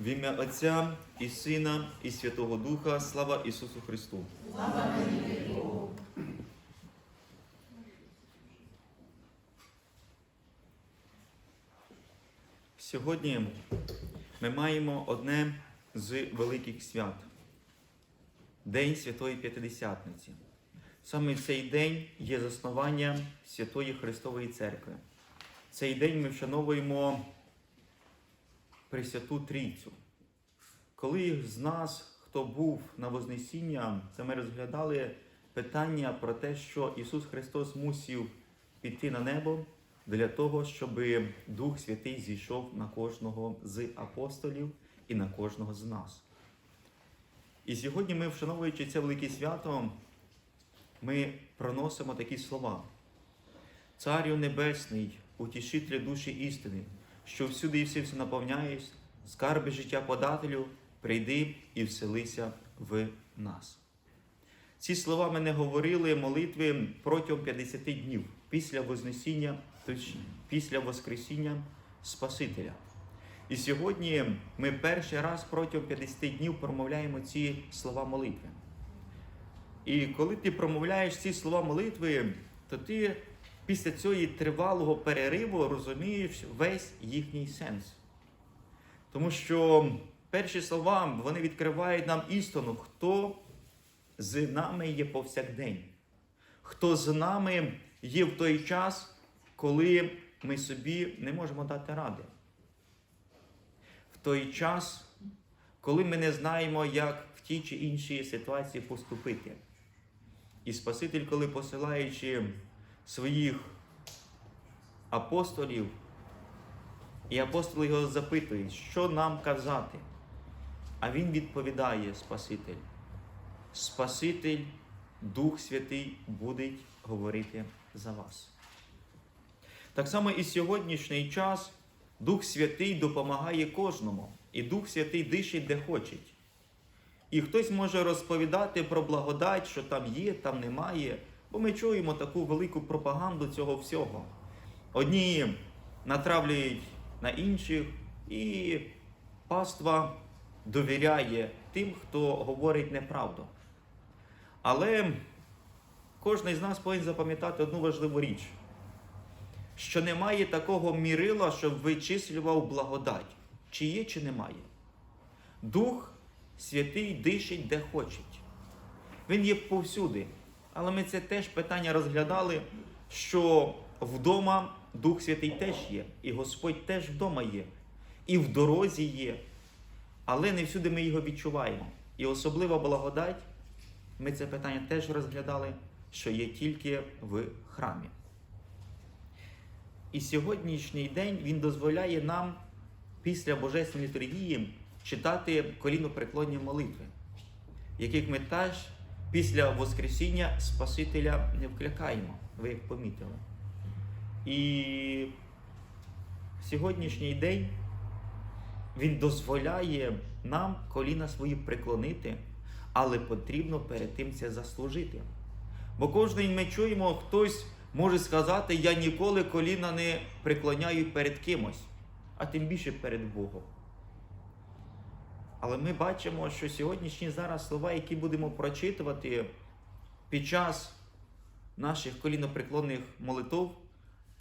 В ім'я Отця і Сина, і Святого Духа, слава Ісусу Христу. Сьогодні ми маємо одне з великих свят День Святої П'ятидесятниці. Саме цей день є заснування Святої Христової Церкви. Цей день ми вшановуємо Пресвяту Трійцю. Коли з нас, хто був на Вознесіння, це ми розглядали питання про те, що Ісус Христос мусів піти на небо для того, щоб Дух Святий зійшов на кожного з апостолів і на кожного з нас. І сьогодні ми, вшановуючи це велике свято, ми проносимо такі слова. Царю Небесний, утішителю душі істини, що всюди і всі наповняєш, скарби життя подателю, прийди і вселися в нас. Ці слова ми не говорили молитви протягом 50 днів після Вознесіння, тобто після Воскресіння Спасителя. І сьогодні ми перший раз протягом 50 днів промовляємо ці слова молитви. І коли ти промовляєш ці слова молитви, то ти після цього тривалого перериву розумієш весь їхній сенс. Тому що перші слова вони відкривають нам істину, хто з нами є повсякдень, хто з нами є в той час, коли ми собі не можемо дати ради. В той час, коли ми не знаємо, як в тій чи іншій ситуації поступити. І Спаситель, коли посилаючи своїх апостолів, і апостоли його запитують, що нам казати. А він відповідає Спаситель. Спаситель, Дух Святий буде говорити за вас. Так само і сьогоднішній час Дух Святий допомагає кожному, і Дух Святий дишить де хоче. І хтось може розповідати про благодать, що там є, там немає, бо ми чуємо таку велику пропаганду цього всього. Одні натравлюють на інших, і паства довіряє тим, хто говорить неправду. Але кожен з нас повинен запам'ятати одну важливу річ, що немає такого мірила, щоб вичислював благодать, чи є, чи немає. Дух Святий дишить де хочеть. Він є повсюди. Але ми це теж питання розглядали, що вдома Дух Святий теж є, і Господь теж вдома є, і в дорозі є. Але не всюди ми його відчуваємо. І особлива благодать, ми це питання теж розглядали, що є тільки в храмі. І сьогоднішній день він дозволяє нам після Божественної літургії читати колінопреклонні молитви, яких ми теж після Воскресіння Спасителя не вкликаємо, ви як помітили. І сьогоднішній день він дозволяє нам коліна свої преклонити, але потрібно перед тим це заслужити. Бо кожен ми чуємо, хтось може сказати, я ніколи коліна не преклоняю перед кимось, а тим більше перед Богом. Але ми бачимо, що сьогоднішні зараз слова, які будемо прочитувати під час наших колінопреклонних молитв,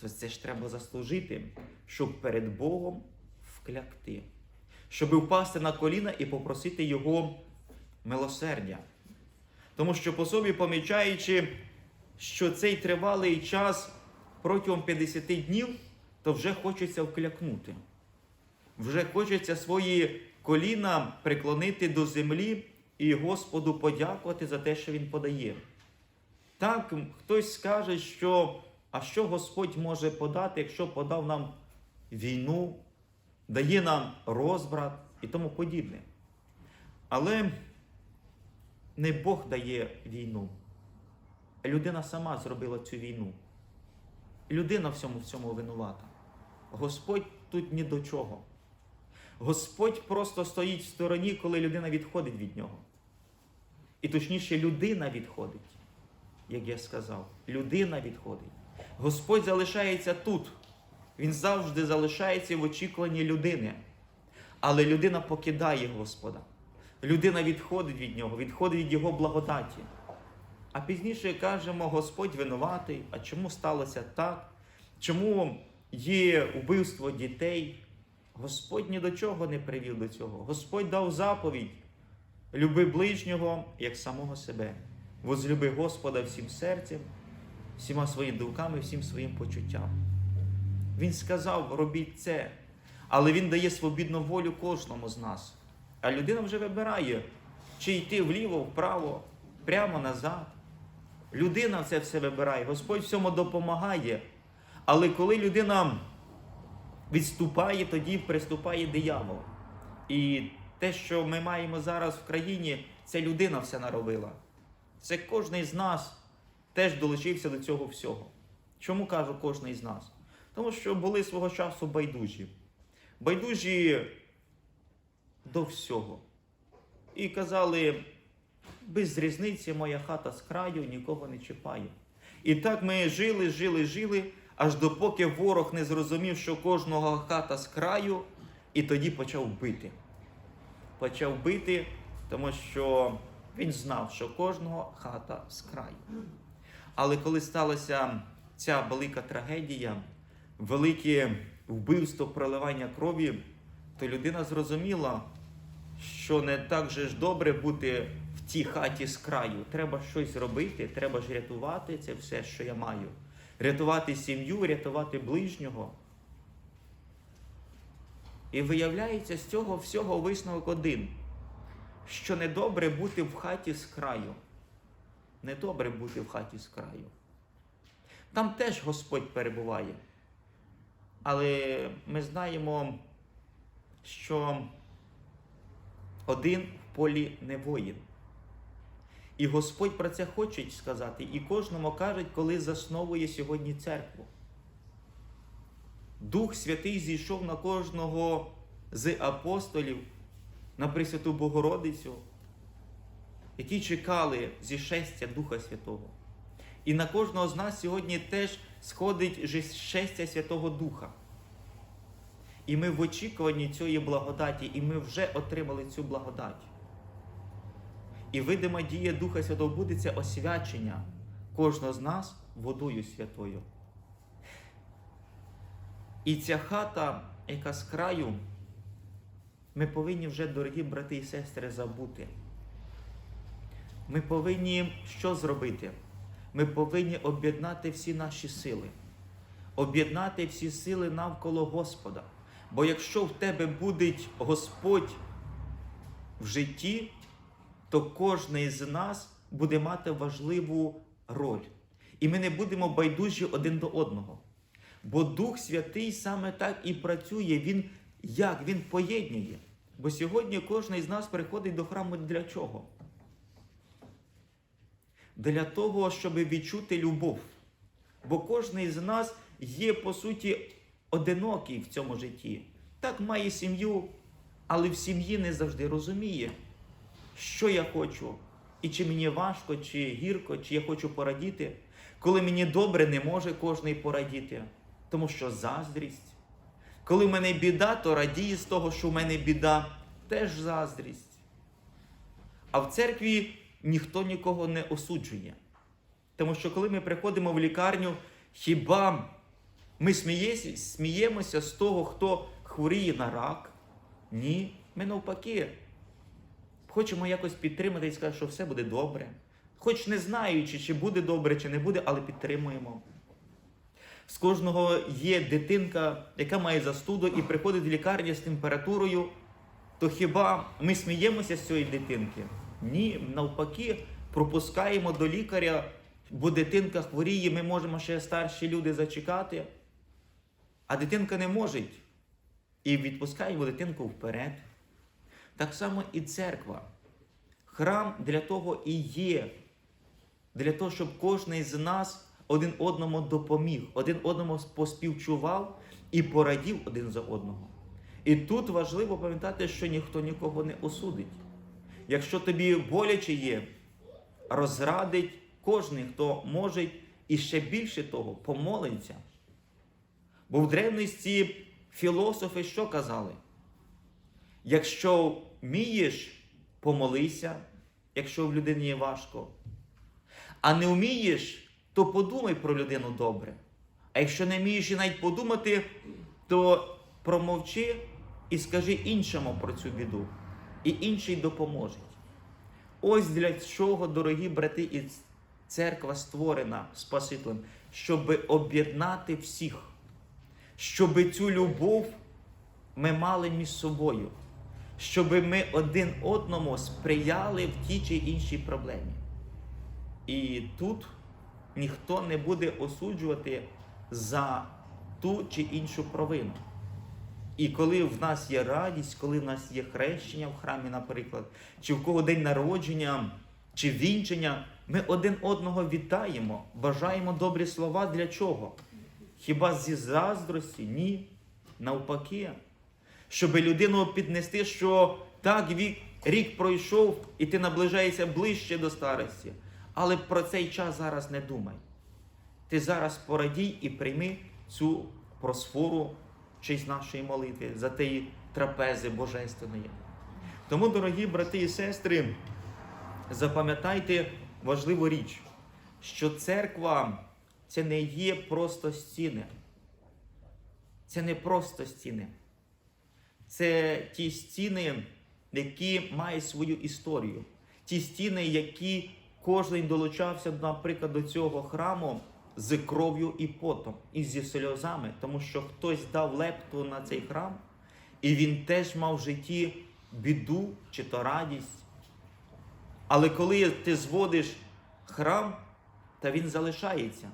то це ж треба заслужити, щоб перед Богом вклякти, щоб впасти на коліна і попросити Його милосердя. Тому що по собі помічаючи, що цей тривалий час протягом 50 днів, то вже хочеться вклякнути. Вже хочеться свої коліна приклонити до землі і Господу подякувати за те, що Він подає. Так, хтось скаже, що а що Господь може подати, якщо подав нам війну, дає нам розбрат і тому подібне. Але не Бог дає війну. Людина сама зробила цю війну. Людина всьому в цьому винувата. Господь тут ні до чого. Господь просто стоїть в стороні, коли людина відходить від нього. І точніше, людина відходить, як я сказав. Людина відходить. Господь залишається тут. Він завжди залишається в очікуванні людини. Але людина покидає Господа. Людина відходить від нього, відходить від Його благодаті. А пізніше кажемо, Господь винуватий, а чому сталося так? Чому є вбивство дітей? Господь ні до чого не привів до цього. Господь дав заповідь: люби ближнього як самого себе. Возлюби Господа всім серцем, всіма своїми думками, всім своїм почуттям. Він сказав: робіть це, але Він дає свобідну волю кожному з нас. А людина вже вибирає, чи йти вліво, вправо, прямо назад. Людина це все вибирає, Господь всьому допомагає. Але коли людина відступає, тоді приступає диявол. І те, що ми маємо зараз в країні, це людина все наробила. Це кожен з нас теж долучився до цього всього. Чому кажу кожен з нас? Тому що були свого часу байдужі. Байдужі до всього. І казали, без різниці моя хата з краю нікого не чіпає. І так ми жили, жили, жили, аж допоки ворог не зрозумів, що кожного хата з краю, і тоді почав бити. Почав бити, тому що він знав, що кожного хата з краю. Але коли сталася ця велика трагедія, велике вбивство, проливання крові, то людина зрозуміла, що не так же ж добре бути в тій хаті з краю. Треба щось робити, треба ж рятувати це все, що я маю. Рятувати сім'ю, рятувати ближнього. І виявляється з цього всього висновок один, що недобре бути в хаті з краю. Недобре бути в хаті з краю. Там теж Господь перебуває. Але ми знаємо, що один в полі не воїн. І Господь про це хоче сказати, і кожному каже, коли засновує сьогодні церкву. Дух Святий зійшов на кожного з апостолів, на Пресвяту Богородицю, які чекали зішестя Духа Святого. І на кожного з нас сьогодні теж сходить шестя Святого Духа. І ми в очікуванні цієї благодаті, і ми вже отримали цю благодать. І видима дія Духа Святого буде освячення кожного з нас водою святою. І ця хата, яка з краю, ми повинні вже, дорогі брати і сестри, забути. Ми повинні що зробити? Ми повинні об'єднати всі наші сили, об'єднати всі сили навколо Господа. Бо якщо в тебе буде Господь в житті, то кожен з нас буде мати важливу роль. І ми не будемо байдужі один до одного. Бо Дух Святий саме так і працює. Він як? Він поєднує. Бо сьогодні кожен з нас приходить до храму для чого? Для того, щоб відчути любов. Бо кожен з нас є, по суті, одинокий в цьому житті. Так має сім'ю, але в сім'ї не завжди розуміє, що я хочу, і чи мені важко, чи гірко, чи я хочу порадіти. Коли мені добре, не може кожний порадіти, тому що заздрість. Коли в мене біда, то радіє з того, що в мене біда, теж заздрість. А в церкві ніхто нікого не осуджує. Тому що коли ми приходимо в лікарню, хіба ми сміємося з того, хто хворіє на рак? Ні, ми навпаки. Хочемо якось підтримати і сказати, що все буде добре. Хоч не знаючи, чи буде добре, чи не буде, але підтримуємо. З кожного є дитинка, яка має застуду і приходить в лікарню з температурою, то хіба ми сміємося з цієї дитинки? Ні, навпаки, пропускаємо до лікаря, бо дитинка хворіє, ми можемо ще старші люди зачекати, а дитинка не може. І відпускаємо дитинку вперед. Так само і церква. Храм для того і є, для того, щоб кожен з нас один одному допоміг, один одному поспівчував і порадів один за одного. І тут важливо пам'ятати, що ніхто нікого не осудить. Якщо тобі боляче є, розрадить кожен, хто може, і ще більше того, помолиться. Бо в древності філософи що казали? Якщо вмієш, помолися, якщо в людині є важко. А не вмієш, то подумай про людину добре. А якщо не вмієш і навіть подумати, то промовчи і скажи іншому про цю біду, і інший допоможе. Ось для чого, дорогі брати, і церква створена Спасителем, щоб об'єднати всіх, щоб цю любов ми мали між собою, щоб ми один одному сприяли в тій чи іншій проблемі. І тут ніхто не буде осуджувати за ту чи іншу провину. І коли в нас є радість, коли в нас є хрещення в храмі, наприклад, чи в кого день народження, чи вінчення, ми один одного вітаємо, бажаємо добрі слова для чого? Хіба зі заздрості? Ні. Навпаки. Щоб людину піднести, що так вік, рік пройшов, і ти наближаєшся ближче до старості. Але про цей час зараз не думай. Ти зараз порадій і прийми цю просфору честь нашої молитви за тієї трапези божественної. Тому, дорогі брати і сестри, запам'ятайте важливу річ, що церква це не є просто стіни. Це не просто стіни. Це ті стіни, які мають свою історію. Ті стіни, які кожен долучався, наприклад, до цього храму з кров'ю і потом, і зі сльозами, тому що хтось дав лепту на цей храм, і він теж мав в житті біду чи то радість. Але коли ти зводиш храм, та він залишається.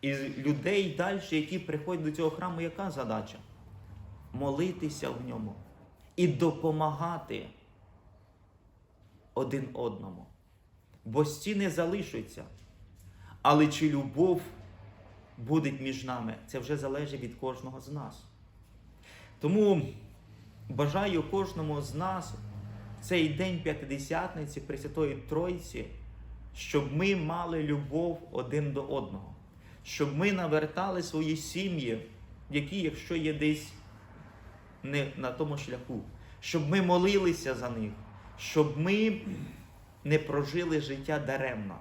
І людей далі, які приходять до цього храму, яка задача? Молитися в ньому і допомагати один одному. Бо стіни залишаться. Але чи любов буде між нами, це вже залежить від кожного з нас. Тому бажаю кожному з нас цей день П'ятидесятниці Пресвятої Тройці, щоб ми мали любов один до одного, щоб ми навертали свої сім'ї, які, якщо є десь не на тому шляху, щоб ми молилися за них, щоб ми не прожили життя даремно.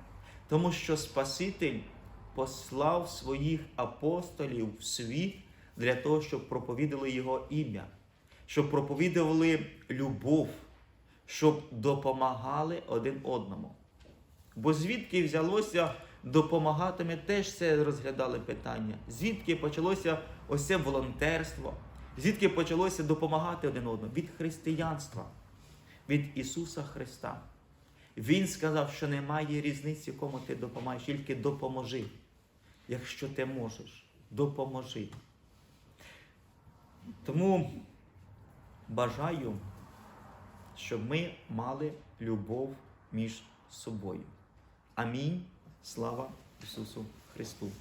Тому що Спаситель послав своїх апостолів в світ для того, щоб проповідали Його ім'я, щоб проповідували любов, щоб допомагали один одному. Бо звідки взялося допомагати, ми теж це розглядали питання. Звідки почалося ось це волонтерство, звідки почалося допомагати один одному? Від християнства, від Ісуса Христа. Він сказав, що немає різниці, кому ти допомагаєш, тільки допоможи. Якщо ти можеш, допоможи. Тому бажаю, щоб ми мали любов між собою. Амінь. Слава Ісусу Христу!